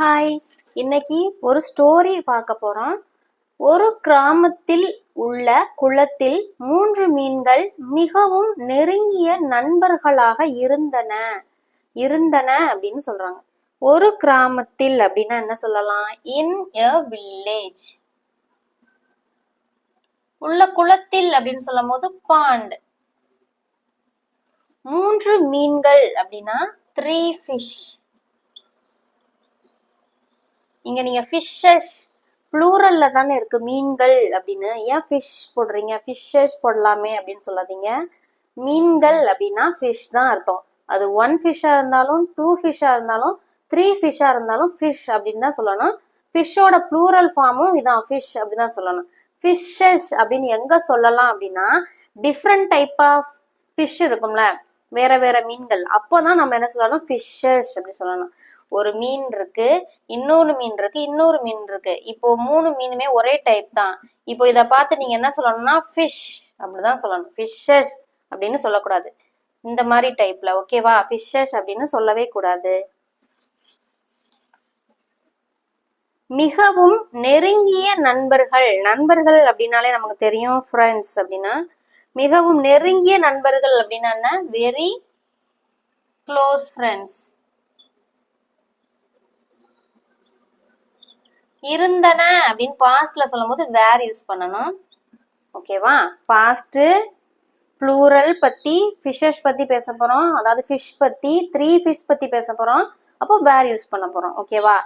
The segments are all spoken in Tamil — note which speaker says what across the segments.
Speaker 1: ஹாய் இன்னைக்கு ஒரு ஸ்டோரி பார்க்க போறோம். ஒரு கிராமத்தில் உள்ள குளத்தில் மூன்று மீன்கள் மிகவும் நெருங்கிய நண்பர்களாக இருந்தன. இருந்தன அப்படின்னு சொல்றாங்க. ஒரு கிராமத்தில் அப்படின்னா என்ன சொல்லலாம்? இன் எ வில்லேஜ் உள்ள குளத்தில் அப்படின்னு சொல்லும் போது பாண்ட் மூன்று மீன்கள் அப்படின்னா த்ரீ ஃபிஷ் இங்க நீங்க ஃபிஷ்ஷஸ் ப்ளூரல்ல தானே இருக்கு மீன்கள் அப்படின்னு. ஏன் ஃபிஷ் போடுறீங்க? ஃபிஷ்ஷஸ் போடலாமே அப்படின்னு சொல்லாதீங்க. மீன்கள் அப்படின்னா ஃபிஷ் தான் அர்த்தம். அது ஒன் ஃபிஷ்ஷா இருந்தாலும் டூ ஃபிஷ்ஷா இருந்தாலும் த்ரீ ஃபிஷ்ஷா இருந்தாலும் ஃபிஷ் அப்படின்னு தான் சொல்லணும். ஃபிஷ்ஷோட ப்ளூரல் ஃபார்மும் இதான் ஃபிஷ் அப்படின்னு தான் சொல்லணும். ஃபிஷ்ஷஸ் அப்படின்னு எங்க சொல்லலாம் அப்படின்னா டிஃப்ரெண்ட் டைப் ஆஃப் ஃபிஷ் இருக்கும்ல. வேற வேற மீன்கள். அப்போதான் நம்ம என்ன சொல்லணும்? ஃபிஷ்ஷஸ் அப்படின்னு சொல்லணும். ஒரு மீன் இருக்கு இன்னொரு மீன் இருக்கு இன்னொரு மீன் இருக்கு. இப்போ மூணு மீனுமே ஒரே டைப் தான். இப்போ இத பார்த்து நீங்க என்ன சொல்லணும்னா ஃபிஷ் அப்படிதான் சொல்லணும். ஃபிஷ்ஷஸ் அப்படின்னு சொல்லக்கூடாது. இந்த மாதிரி டைப்ல ஓகேவா ஃபிஷ்ஷஸ் அப்படின்னு சொல்லவே கூடாது. மிகவும் நெருங்கிய நண்பர்கள். நண்பர்கள் அப்படின்னாலே நமக்கு தெரியும் ஃப்ரெண்ட்ஸ் அப்படின்னா. மிகவும் நெருங்கிய நண்பர்கள் அப்படின்னா வெரி க்ளோஸ் ஃப்ரெண்ட்ஸ் இருந்தன அப்படின்னு பாஸ்ட்ல சொல்லும் போது வேர் யூஸ் பண்ணணும். ஓகேவா பாஸ்ட் ப்ளூரல் பத்தி ஃபிஷஸ் பத்தி பேச போறோம். அதாவது ஃபிஷ் பத்தி த்ரீ ஃபிஷ் பத்தி பேச போறோம். அப்போ வேர் யூஸ் பண்ண போறோம். ஓகேவா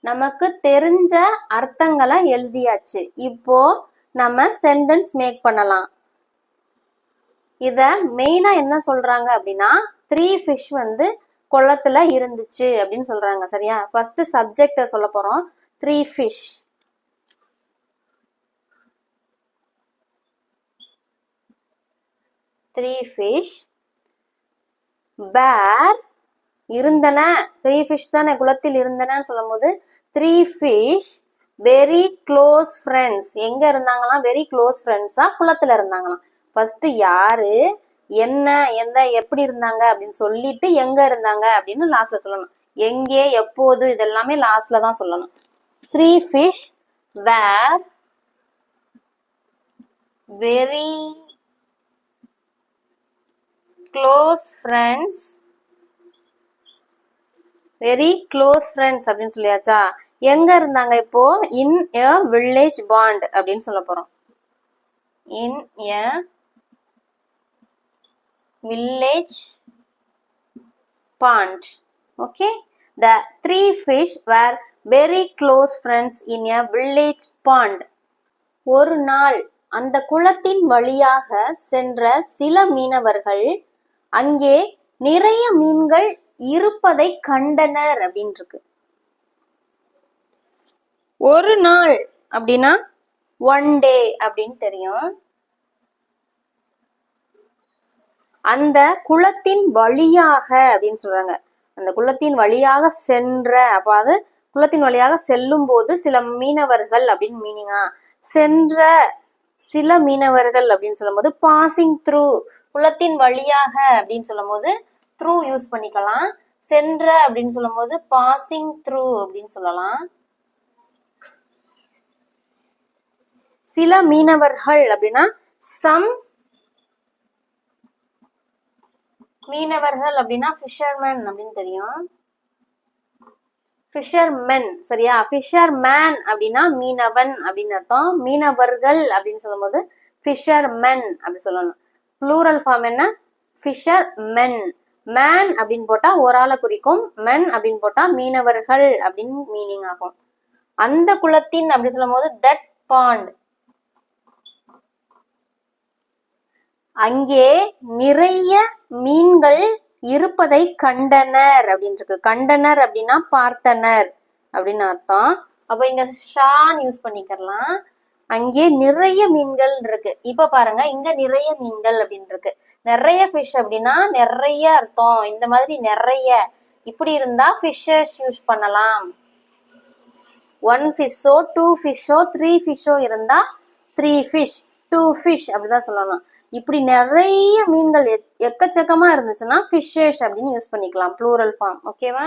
Speaker 1: நமக்கு தெரிஞ்ச அர்த்தங்களை எழுதியாச்சு. இப்போ நம்ம சென்டென்ஸ் மேக் பண்ணலாம். இத மெயினா என்ன சொல்றாங்க அப்படின்னா த்ரீ ஃபிஷ் வந்து குளத்துல இருந்துச்சு அப்படின்னு சொல்றாங்க சரியா? ஃபர்ஸ்ட் சப்ஜெக்ட சொல்ல போறோம். த்ரீ ஃபிஷ் த்ரீ ஃபிஷ் பேர் இருந்தன. த்ரீ ஃபிஷ் தானே குளத்தில் இருந்தனன்னு சொல்லும் போது three fish very close friends எங்க இருந்தாங்களாம்? வெரி க்ளோஸ் ஃப்ரெண்ட்ஸா குளத்துல இருந்தாங்களாம். ஃபர்ஸ்ட் யாரு? என்ன? எந்த எப்படி இருந்தாங்க? அப்படின்னு சொல்லிட்டு எங்க இருந்தாங்க? அப்படின்னு லாஸ்ட்ல சொல்லணும். எங்கே எப்போது இதெல்லாமே லாஸ்ட்ல தான் சொல்லணும். Three fish where very close friends very close friends அப்படின்னு சொல்லியாச்சா? எங்க இருந்தாங்க இப்போ? இன் எ வில்லேஜ் பாண்ட் அப்படின்னு சொல்ல போறோம். In a village pond okay the three fish where very close friends in a village pond ஒரு நாள் அந்த குளத்தின் வழியாக சென்ற சில மீனவர்கள் அங்கே நிறைய மீன்கள் இருப்பதை கண்டனர் அப்படின்னு ஒரு நாள் அப்படின்னா ஒன் டே அப்படின்னு தெரியும். அந்த குளத்தின் வழியாக அப்படின்னு சொல்றாங்க. அந்த குளத்தின் வழியாக சென்ற அப்ப அது குளத்தின் வழியாக செல்லும் போது சில மீனவர்கள் அப்படின்னு மீனிங்கா சென்ற சில மீனவர்கள் அப்படின்னு சொல்லும்போது பாசிங் த்ரூ குளத்தின் வழியாக அப்படின்னு சொல்லும் போது த்ரூ யூஸ் பண்ணிக்கலாம். சென்ற அப்படின்னு சொல்லும் போது பாசிங் த்ரூ அப்படின்னு சொல்லலாம். சில மீனவர்கள் அப்படின்னா சம் மீனவர்கள் அப்படின்னா ஃபிஷர்மேன் அப்படின்னு தெரியும். ஃபிஷர்மென் சரியா? ஃபிஷர் மேன் அப்படின்னா மீனவன் அப்படின்னு அர்த்தம். மீனவர்கள் அப்படின்னு சொல்லும்போது ஃபிஷர் மென் அப்படி சொல்லணும். ப்ளூரல் ஃபார்ம் என்ன? ஃபிஷர் மென் மேன் அப்படின்னு போட்டா ஒரு ஆளை குறிக்கும். மென் அப்படின்னு போட்டா மீனவர்கள் அப்படின்னு மீனிங் ஆகும். அந்த குளத்தின் அப்படி சொல்லும் போது தட் பாண்ட் அங்கே நிறைய மீன்கள் இருப்பதை கண்டனர் அப்படின்னு இருக்கு கண்டனர் அப்படின்னா பார்த்தனர் அப்படின்னு அர்த்தம். அப்ப இங்க ஷான் யூஸ் பண்ணிக்கலாம். அங்கே நிறைய மீன்கள் இருக்கு இப்ப பாருங்க இங்க நிறைய மீன்கள் அப்படின்னு இருக்கு நிறைய ஃபிஷ் அப்படின்னா நிறைய அர்த்தம். இந்த மாதிரி நிறைய. இப்படி இருந்தா ஃபிஷ்ஷஸ் யூஸ் பண்ணலாம். ஒன் ஃபிஷ்ஷோ டூ ஃபிஷ்ஷோ த்ரீ ஃபிஷ்ஷோ இருந்தா த்ரீ ஃபிஷ் டூ ஃபிஷ் அப்படிதான் சொல்லணும் இப்படி நிறைய மீன்கள் எக்- எக்கச்சக்கமா இருந்துச்சுன்னா ஃபிஷ்ஷஸ் அப்படின்னு யூஸ் பண்ணிக்கலாம் ப்ளூரல் ஃபார்ம் ஓகேவா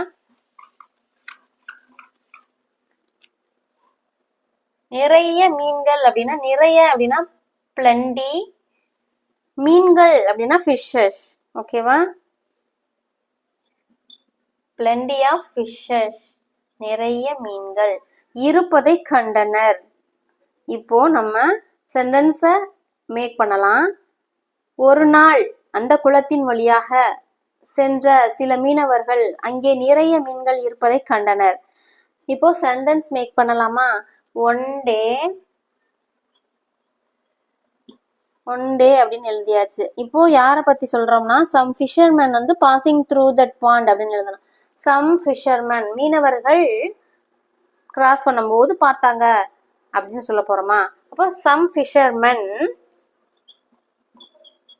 Speaker 1: நிறைய மீன்கள் அப்படின்னா நிறைய அப்படின்னா பிளண்டி மீன்கள் அப்படின்னா ஃபிஷ்ஷஸ் ஓகேவா பிளண்டி ஆஃப் ஃபிஷஸ் நிறைய மீன்கள். இருப்பதை கண்டனர். இப்போ நம்ம சென்டென்ஸை மேக் பண்ணலாம். ஒரு நாள் அந்த குளத்தின் வழியாக சென்ற சில மீனவர்கள் அங்கே நிறைய மீன்கள் இருப்பதை கண்டனர். இப்போ சென்டென்ஸ் மேக் பண்ணலாமா? ஒன் டே ஒன் டே அப்படின்னு எழுதியாச்சு. இப்போ யாரை பத்தி சொல்றோம்னா சம் ஃபிஷர்மேன் வந்து பாசிங் த்ரூ தட் பாண்ட் அப்படின்னு எழுதணும். சம் ஃபிஷர்மேன் மீனவர்கள் கிராஸ் பண்ணும்போது பார்த்தாங்க அப்படின்னு சொல்ல போறோமா? அப்போ சம் ஃபிஷர்மேன்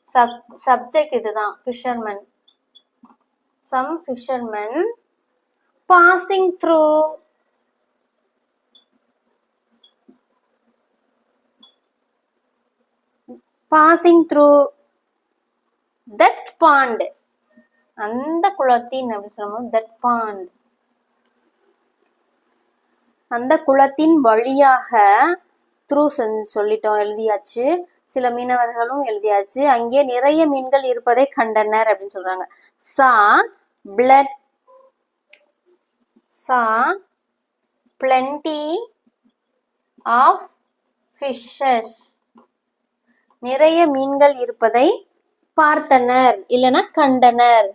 Speaker 1: சப் சப்ஜெக்ட் இதுதான் fisherman some fisherman passing through passing through that pond அந்த குளத்தின் அப்படின்னு சொல்லும்போது தட் பாண்ட் அந்த குளத்தின் வழியாக த்ரூ சொல்லிட்டோம் எழுதியாச்சு. சில மீனவர்களும் எழுதியாச்சு. அங்கே நிறைய மீன்கள் இருப்பதை கண்டனர் அப்படின்னு சொல்றாங்க. சா பிளட் சா பிளண்டி ஆஃப் ஃபிஷஸ். நிறைய மீன்கள் இருப்பதை பார்த்தனர் இல்லனா கண்டனர்.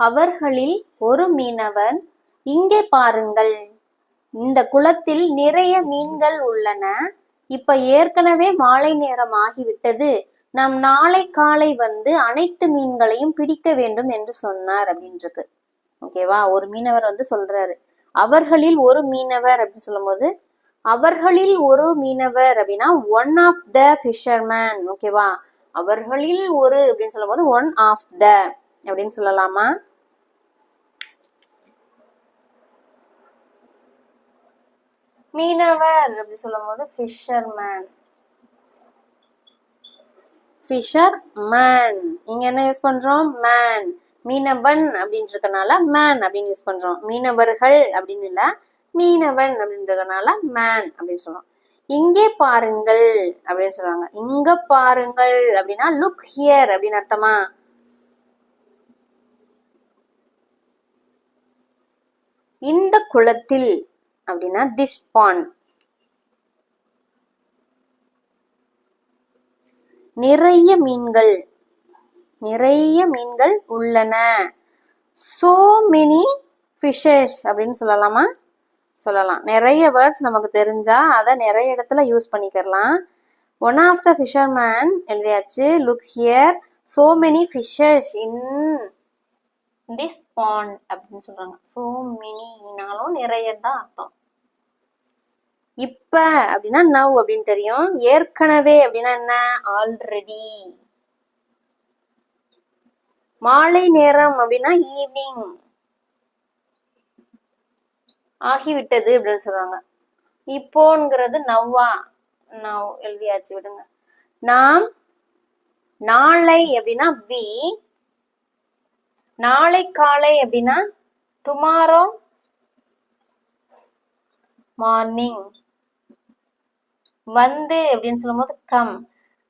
Speaker 1: அவர்களில் ஒரு மீனவன் இங்கே பாருங்கள் இந்த குளத்தில் நிறைய மீன்கள் உள்ளன. இப்ப ஏற்கனவே மாலை நேரம் ஆகிவிட்டது. நாம் நாளை காலை வந்து அனைத்து மீன்களையும் பிடிக்க வேண்டும் என்று சொன்னார் அப்படின்றது ஓகேவா ஒரு மீனவர் வந்து சொல்றாரு. அவர்களில் ஒரு மீனவர் அப்படின்னு சொல்லும்போது அவர்களில் ஒரு மீனவர் அப்படின்னா ஒன் ஆஃப் த ஃபிஷர்மேன் ஓகேவா அவர்களில் ஒரு அப்படின்னு சொல்லும் போது ஒன் ஆஃப் த அப்படின்னு சொல்லலாமா? மீனவர் அப்படி சொல்லும்போது ஃபிஷர்மேன் ஃபிஷர் மேன் இங்க என்ன யூஸ் பண்றோம்? மேன் மீனவன் அப்படின்னு இருக்கனால மேன் அப்படின்னு யூஸ் பண்றோம். மீனவர்கள் அப்படின்னு இல்ல மீனவன் அப்படின்றதுனால மேன் அப்படின்னு சொல்றோம். இங்கே பாருங்கள் அப்படின்னு சொல்றாங்க. இங்க பாருங்கள் அப்படின்னா லுக் ஹியர் அப்படின்னு அர்த்தமா? இந்த குளத்தில் அப்படின்னா திஸ் பாண்ட் நிறைய மீன்கள் நிறைய மீன்கள் உள்ளன. சோ மெனி ஃபிஷஸ் அப்படின்னு சொல்லலாமா? சொல்லலாம். நிறைய வேர்ட்ஸ் நமக்கு தெரிஞ்சா அதை நிறைய இடத்துல யூஸ் பண்ணிக்கலாம். ஒன் ஆஃப் த ஃபிஷர்மேன் எழுதியாச்சு look here so many fishes in this pond அப்படின்னு சொல்றாங்க. சோ மெனினாலும் நிறைய தான் அர்த்தம். இப்ப அப்படின்னா நவ் அப்படின்னு தெரியும். ஏற்கனவே அப்படின்னா என்ன? ஆல்ரெடி மாலை நேரம் அப்படின்னா ஈவினிங் ஆகிவிட்டது அப்படின்னு சொல்றாங்க. இப்போங்கிறது நவ்வா. நவ் எழுதியாச்சு விடுங்க. நாம் நாளை அப்படின்னா வி நாளை காலை அப்படின்னா டுமாரோ மார்னிங் வந்து அப்படின்னு சொல்லும்போது கம்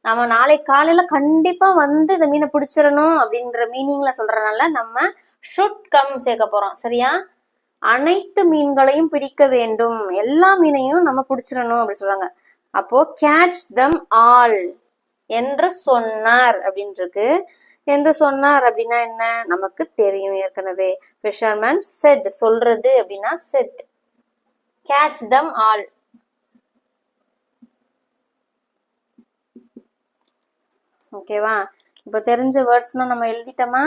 Speaker 1: நம்ம நாளை காலையில கண்டிப்பா வந்து இந்த மீனை பிடிச்சிடணும் அப்படின்ற மீனிங்ல சொல்றதுனால நம்ம ஷுட் கம் சேர்க்க போறோம். சரியா? அனைத்து மீன்களையும் பிடிக்க வேண்டும். எல்லா மீனையும் நம்ம பிடிச்சிடணும் அப்படின்னு சொல்றாங்க. அப்போ கேட்ச் தம் ஆல் என்று சொன்னார் அப்படின்னு இருக்கு என்று சொன்னார் அப்படின்னா என்ன? நமக்கு தெரியும் ஏற்கனவே. ஃபிஷர்மேன் செட் சொல்றது அப்படின்னா செட் கேட்ச் தம் ஆல் ஓகேவா இப்போ தெரிஞ்ச வேர்ட்ஸ்னா நம்ம எழுதிட்டோமா?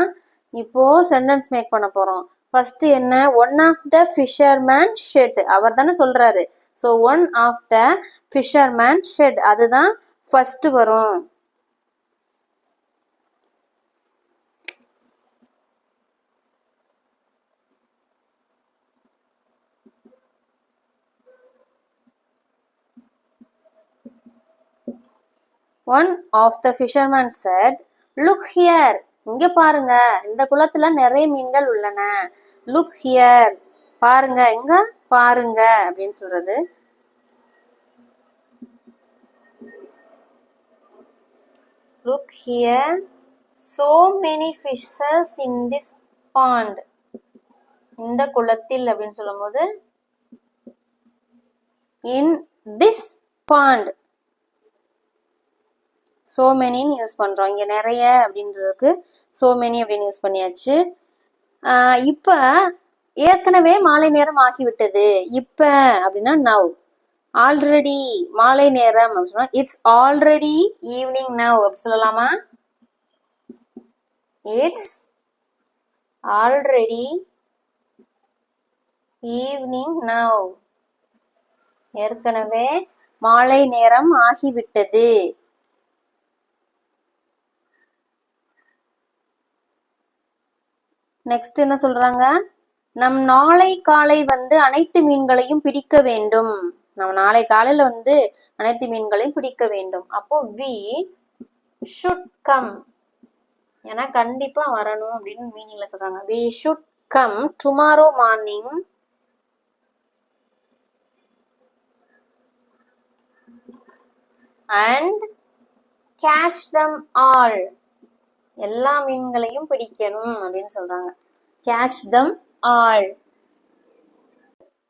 Speaker 1: இப்போ சென்டென்ஸ் மேக் பண்ண போறோம். ஃபர்ஸ்ட் என்ன? One of the fisherman said அவர் தானே சொல்றாரு. So one of the fisherman said அதுதான் ஃபர்ஸ்ட் வரும். One of the fisherman said look here இங்க பாருங்க. இந்த குளத்துல நிறைய மீன்கள் உள்ளன. லுக் ஹியர் பாருங்க. இங்க பாருங்க. அப்படின்னு சொல்றது. Look here so many fishes in this pond இந்த குளத்தில் அப்படின்னு சொல்லும்போது இன் திஸ் பாண்ட் ஸோ மெனின்னு யூஸ் பண்றோம். இங்க நிறைய அப்படின்றதுக்கு ஸோ மெனி அப்படின்னு யூஸ் பண்ணியாச்சு. ஆஹ் இப்ப ஏற்கனவே மாலை நேரம் ஆகிவிட்டது. இப்ப அப்படின்னா நவ் ஆல்ரெடி மாலை நேரம் அப்படின்னு சொன்னால் இட்ஸ் ஆல்ரெடி ஈவினிங் நவ் அப்படி சொல்லலாமா? இட்ஸ் ஆல்ரெடி ஈவினிங் நவ் ஏற்கனவே மாலை நேரம் ஆகிவிட்டது. நெக்ஸ்ட் என்ன சொல்றாங்க? நம் நாளை காலை வந்து அனைத்து மீன்களையும் பிடிக்க வேண்டும். நம்ம நாளை காலையில வந்து அனைத்து மீன்களையும் பிடிக்க வேண்டும். அப்போ வி ஷுட் கம் ஏன்னா கண்டிப்பா வரணும் அப்படின்னு மீனிங்ல சொல்றாங்க. We should come tomorrow morning and catch them all எல்லா மீன்களையும் பிடிக்கணும் அப்படின்னு சொல்றாங்க. கேட்ச் தம் ஆல்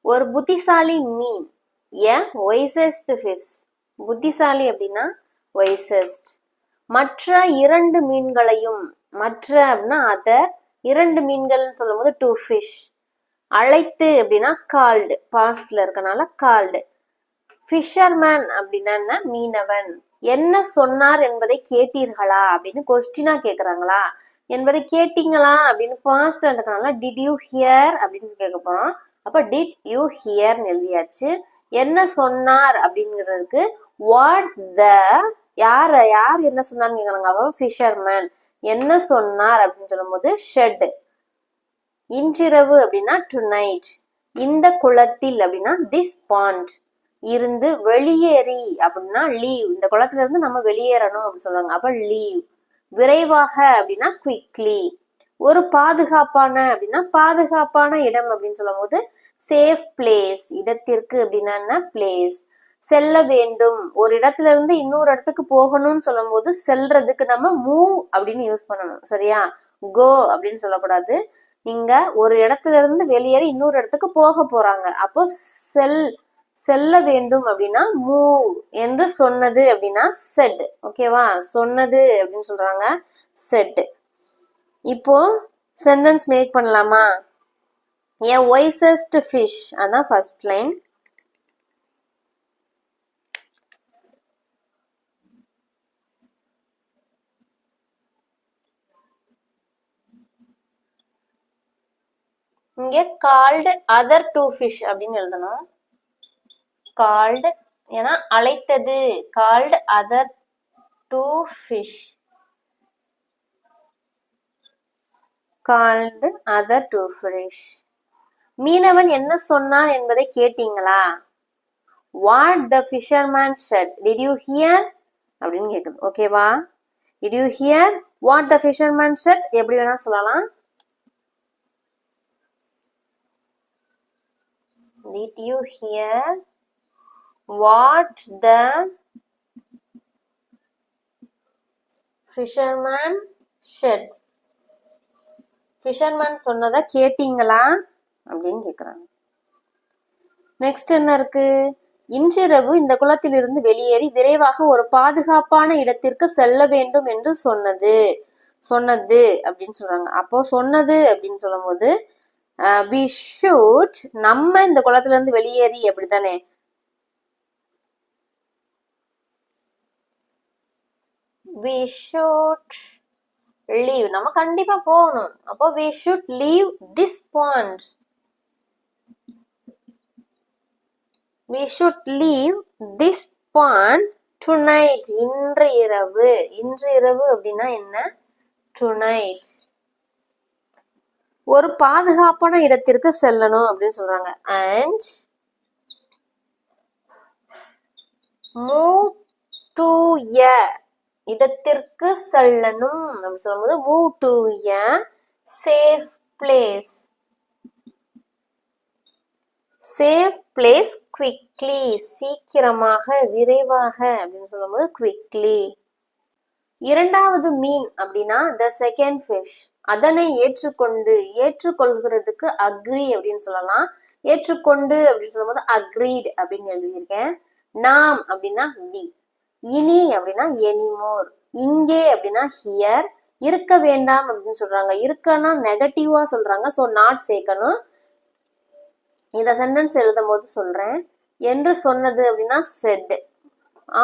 Speaker 1: ஒரு புத்திசாலி மீன் எ ஒய்சஸ்ட் ஃபிஷ் புத்திசாலி அப்படின்னா ஒய்சஸ்ட் மற்ற இரண்டு மீன்களையும் மற்ற அப்படின்னா அதர் இரண்டு மீன்கள்னு சொல்லும்போது டூ ஃபிஷ் அழைத்து அப்படின்னா கால்டு பாஸ்ட்ல இருக்கனால கால்டு ஃபிஷர்மேன் அப்படின்னா என்ன? மீனவன். என்ன சொன்னார் என்பதை கேட்டீர்களா அப்படின்னு கொஸ்டினா கேக்குறாங்களா? என்பதை கேட்டீங்களா அப்படின்னு பாஸ்ட் இருக்கனால டிட் யூ ஹியர் அப்படின்னு கேட்க போறோம் அப்ப டிட் யூ ஹியர்னு எழுதியாச்சு. என்ன சொன்னார்? அப்படிங்கிறதுக்கு வாட் த யார் யார் என்ன சொன்னார்னு கேக்குறாங்க. அப்போ ஃபிஷர்மேன் என்ன சொன்னார்? அப்படின்னு சொல்லும்போது ஷெட் இன்றிரவு அப்படின்னா டு நைட் இந்த குளத்தில் அப்படின்னா திஸ் பாண்ட் இருந்து வெளியேறி அப்படின்னா லீவ் இந்த குளத்துல இருந்து நம்ம வெளியேறணும் அப்படின்னு சொல்றாங்க. அப்ப லீவ் விரைவாக அப்படின்னா குவிக்லி ஒரு பாதுகாப்பான அப்படின்னா பாதுகாப்பான இடம் அப்படின்னு சொல்லும் போது சேஃப் பிளேஸ் இடத்திற்கு அப்படின்னா என்ன? பிளேஸ் செல்ல வேண்டும். ஒரு இடத்துல இருந்து இன்னொரு இடத்துக்கு போகணும்னு சொல்லும் போது செல்றதுக்கு நம்ம மூவ் அப்படின்னு யூஸ் பண்ணணும். சரியா? கோ அப்படின்னு சொல்லக்கூடாது. இங்க ஒரு இடத்துல இருந்து வெளியேறி இன்னொரு இடத்துக்கு போக போறாங்க. அப்போ செல் செல்ல வேண்டும் அப்படின்னா மூவ் என்று சொன்னது அப்படின்னா செட். ஓகேவா சொன்னது அப்படின்னு சொல்றாங்க செட். இப்போ சென்டென்ஸ் மேக் பண்ணலாமா? ஏ ஒய்சஸ்ட் ஃபிஷ் அதான் ஃபர்ஸ்ட் லைன் இங்கே கால்டு அதர் டூ ஃபிஷ் அப்படின்னு எழுதணும். கால்டு ஏன்னா அழைத்தது. Called other two fish called other two fish மீனவன் என்ன சொன்னான் என்பதை கேட்டீங்களா? What the fisherman said did you hear அப்படின்னு கேட்குது ஓகேவா did you hear what the fisherman said எப்படி வேணா சொல்லலாம். Did you hear what the fisherman said? Fisherman சொன்னதை கேட்டீங்களா? அப்படின்னு கேக்குறாங்க. நெக்ஸ்ட் என்ன இருக்கு? இன்றிரவு இந்த குளத்திலிருந்து வெளியேறி விரைவாக ஒரு பாதுகாப்பான இடத்திற்கு செல்ல வேண்டும் என்று சொன்னது. சொன்னது அப்படின்னு சொல்றாங்க. அப்போ சொன்னது அப்படின்னு சொல்லும்போது uh, வி ஷூட் நம்ம இந்த குளத்துல இருந்து வெளியேறி அப்படித்தானே? வி ஷூட் லீவ் நம்ம கண்டிப்பா போகணும். அப்போ we should leave this pond we should leave this pond tonight இன்று இரவு. இன்று இரவு அப்படின்னா என்ன? டுநைட் ஒரு பாதுகாப்பான இடத்திற்கு செல்லணும் அப்படின்னு சொல்றாங்க. அண்ட் மூவ் டு எ இடத்திற்கு செல்லணும் நம்ம சொல்லும்போது move to a safe place safe place quickly சீக்கிரமாக விரைவாக அப்படின்னு சொல்லும்போது குவிக்லி இரண்டாவது மீன் அப்படின்னா த செகண்ட் ஃபிஷ் அதனை ஏற்றுக்கொண்டு ஏற்றுக்கொள்கிறதுக்கு அக்ரி அப்படின்னு சொல்லலாம். ஏற்றுக்கொண்டு அப்படின்னு சொல்லும்போது அக்ரீட் அப்படின்னு எழுதியிருக்கேன். நாம் அப்படின்னா வி இனி அப்படின்னா எனிமோர் இங்கே அப்படின்னா ஹியர் இருக்க வேண்டாம் அப்படின்னு சொல்றாங்க. இருக்கன்னா நெகட்டிவா சொல்றாங்க. ஸோ நாட் சேர்க்கணும். இந்த சென்டென்ஸ் எழுதும் போது சொல்றேன். என்று சொன்னது அப்படின்னா செட்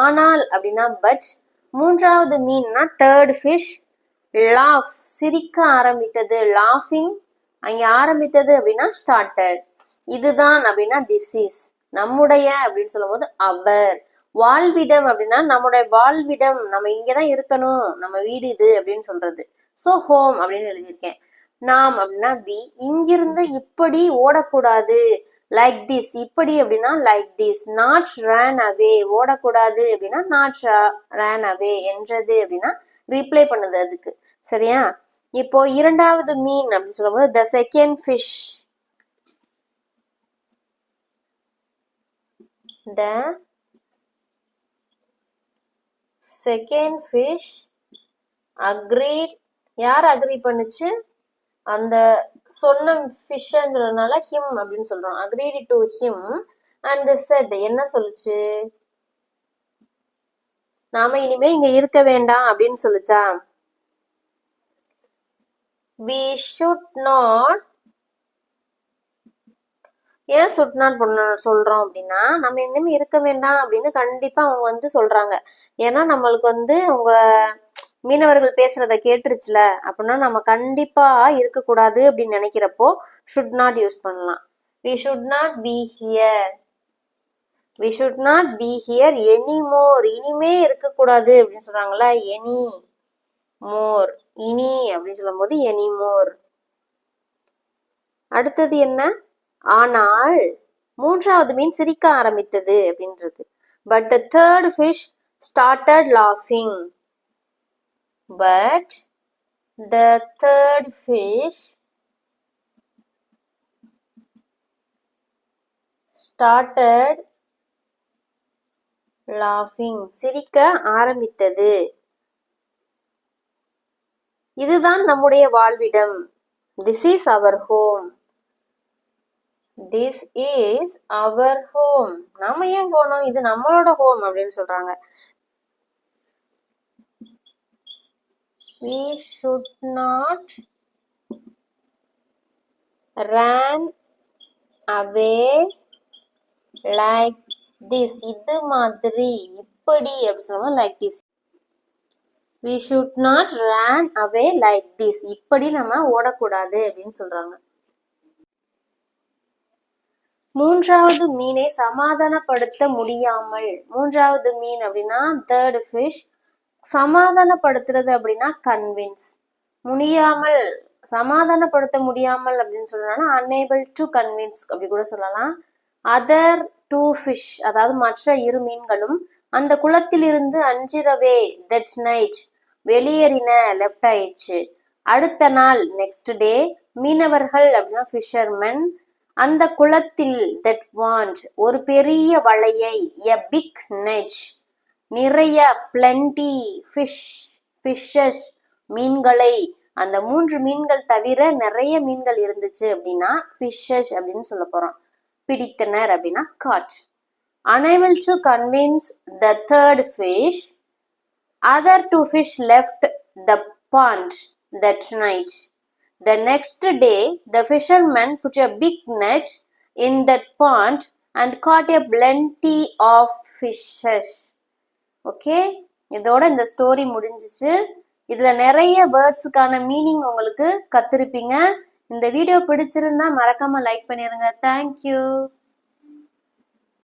Speaker 1: ஆனால் அப்படின்னா பட் மூன்றாவது மீன்னா தேர்ட் ஃபிஷ் லாஃப் சிரிக்க ஆரம்பித்தது. லாஃபிங் அங்கே ஆரம்பித்தது அப்படின்னா ஸ்டார்டட் இதுதான் அப்படின்னா திஸ் இஸ் நம்முடைய அப்படின்னு சொல்லும்போது அவர் வாழ்விடம் அப்படின்னா நம்முடைய வாழ்விடம். நம்ம இங்கதான் இருக்கணும். நம்ம வீடு இது அப்படின்னு சொல்றது. சோ ஹோம் அப்படின்னு எழுதியிருக்கேன். நாம் அப்படின்னா வி இங்கிருந்து இப்படி ஓடக்கூடாது. லைக் திஸ் இப்படி அப்படின்னா like this not ran away ஓடக்கூடாது அப்படின்னா நாட் ரேன் அவே என்றது அப்படின்னா ரீப்ளை பண்ணுது அதுக்கு. சரியா? இப்போ இரண்டாவது மீன் அப்படின்னு சொல்லும்போது the second fish the second fish agreed யார் அக்ரி பண்ணுச்சு? அந்த சொன்ன ஃபிஷ்ன்றதுனால ஹிம் அப்படின்னு சொல்றோம். Agreed to him and said என்ன சொல்லுச்சு? நாம இனிமே இங்க இருக்க வேண்டாம் அப்படின்னு சொல்லுச்சா? வி ஷுட் நாட் ஏன் சுட் பண்ண சொல்றோம் அப்படின்னா நம்ம இனிமே இருக்க வேண்டாம் அப்படின்னு கண்டிப்பா அவங்க வந்து சொல்றாங்க. ஏன்னா நம்மளுக்கு வந்து உங்க மீனவர்கள் பேசுறத கேட்டுருச்சுல அப்படின்னா நம்ம கண்டிப்பா இருக்கக்கூடாது அப்படின்னு நினைக்கிறப்போ ஷுட் நாட் யூஸ் பண்ணலாம். We should not be here we should not be here any more இனிமே இருக்கக்கூடாது அப்படின்னு சொல்றாங்களா எனி மோர் இனி அப்படின்னு சொல்லும்போது எனி மோர் அடுத்தது என்ன? ஆனால் மூன்றாவது மீன் சிரிக்க ஆரம்பித்தது அப்படின்றது. But the third fish started லாஃபிங் but the third fish started லாஃபிங் சிரிக்க ஆரம்பித்தது. இதுதான் நம்முடைய வாழ்விடம். This is our home this is our home நாம ஏன் போனோம்? இது நம்மளோட ஹோம் அப்படின்னு சொல்றாங்க. We should not run away like this. இது மாதிரி இப்படி அப்படி சொல்லுவோம் like this. We should not run away like this. இப்படி நம்ம ஓடக்கூடாது அப்படின்னு சொல்றாங்க. மூன்றாவது மீனை சமாதானப்படுத்த முடியாமல் மூன்றாவது மீன் அப்படின்னா தேர்ட் ஃபிஷ் சமாதானப்படுத்துறது அப்படின்னா கன்வின்ஸ் முடியாமல் சமாதானப்படுத்த முடியாமல் அப்படின்னு சொல்லலாம் அன்னேபிள் டு கன்வின்ஸ் அப்படி கூட சொல்லலாம். அதர் டூ ஃபிஷ் அதாவது மற்ற இரு மீன்களும் அந்த குளத்திலிருந்து அஞ்சிரவே தட் நைட் வெளியேறின லெஃப்ட் ஆயிடுச்சு. அடுத்த நாள் நெக்ஸ்ட் டே மீனவர்கள் அப்படின்னா ஃபிஷர்மென் அந்த குளத்தில் தட் வாண்ட் ஒரு பெரிய வலையை எ பிக் நெட் நிறைய பிளண்டி ஃபிஷ் ஃபிஷ்ஷஸ் மீன்களை அந்த மூன்று மீன்கள் தவிர நிறைய மீன்கள் இருந்துச்சு அப்படின்னா ஃபிஷ்ஷஸ் அப்படின்னு சொல்ல போறோம். பிடித்தனர் அப்படின்னா caught unable to convince the third fish other two fish left the pond that night the next day the fisherman put a big net in that pond and caught a plenty of fishes. Okay இதோட இந்த ஸ்டோரி முடிஞ்சிச்சு. இதுல நிறைய வேர்ட்ஸுக்கான மீனிங் உங்களுக்கு கத்திருப்பீங்க. இந்த வீடியோ பிடிச்சிருந்தா மறக்காம லைக் பண்ணிருங்க. தேங்க்யூ